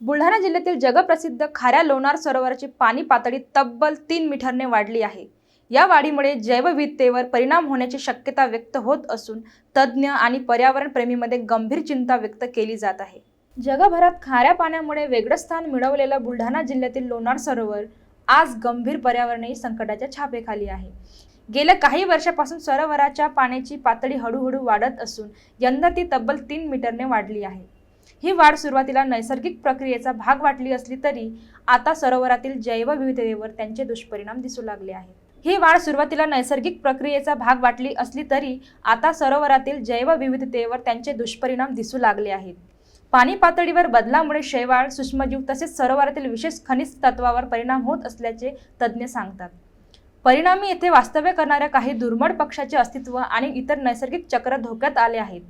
बुलढाणा जिल्ह्यातील जगप्रसिद्ध खाऱ्या लोणार सरोवराची पाणी पातळी तब्बल तीन मीटरने वाढली आहे. या वाढीमुळे जैवविविधतेवर परिणाम होण्याची शक्यता व्यक्त होत असून तज्ज्ञ आणि पर्यावरणप्रेमीमध्ये गंभीर चिंता व्यक्त केली जात आहे. जगभरात खाऱ्या पाण्यामुळे वेगळं स्थान मिळवलेलं बुलढाणा जिल्ह्यातील लोणार सरोवर आज गंभीर पर्यावरणीय संकटाच्या छापेखाली आहे. गेल्या काही वर्षापासून सरोवराच्या पाण्याची पातळी हळूहळू वाढत असून यंदा ती तब्बल तीन मीटरने वाढली आहे. ही वाढ सुरुवातीला नैसर्गिक प्रक्रियेचा भाग वाटली असली तरी आता सरोवरातील जैवविविधतेवर त्यांचे दुष्परिणाम दिसू लागले आहेत. ही वाढ सुरुवातीला नैसर्गिक प्रक्रियेचा भाग वाटली असली तरी आता सरोवरातील जैवविविधतेवर त्यांचे दुष्परिणाम दिसू लागले आहेत. पाणी पातळीवर बदलामुळे शैवाळ सूक्ष्मजीव तसेच सरोवरातील विशेष खनिज तत्वावर परिणाम होत असल्याचे तज्ज्ञ सांगतात. परिणामी येथे वास्तव्य करणाऱ्या काही दुर्मळ पक्षाचे अस्तित्व आणि इतर नैसर्गिक चक्र धोक्यात आले आहेत.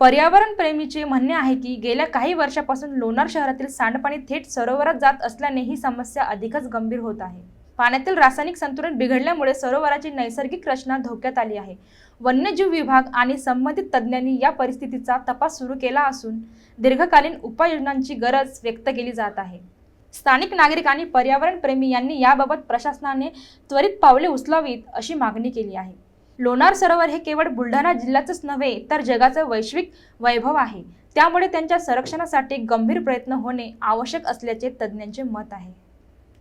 पर्यावरण प्रेमीचे म्हणणे आहे की गेल्या काही वर्षापासून लोणार शहरातील सांडपाणी थेट सरोवरात जात असल्याने ही समस्या अधिकच गंभीर होत आहे. पाण्यातील रासायनिक संतुलन बिघडल्यामुळे सरोवराची नैसर्गिक रचना धोक्यात आली आहे. वन्यजीव विभाग आणि संबंधित तज्ज्ञांनी या परिस्थितीचा तपास सुरू केला असून दीर्घकालीन उपाययोजनांची गरज व्यक्त केली जात आहे. स्थानिक नागरिक आणि पर्यावरण प्रेमी यांनी याबाबत प्रशासनाने त्वरित पावले उचलावीत अशी मागणी केली आहे. लोणार सरोवर हे केवळ बुलढाणा जिल्ह्याचंच नव्हे तर जगाचं वैश्विक वैभव आहे. त्यामुळे त्यांच्या संरक्षणासाठी गंभीर प्रयत्न होणे आवश्यक असल्याचे तज्ज्ञांचे मत आहे.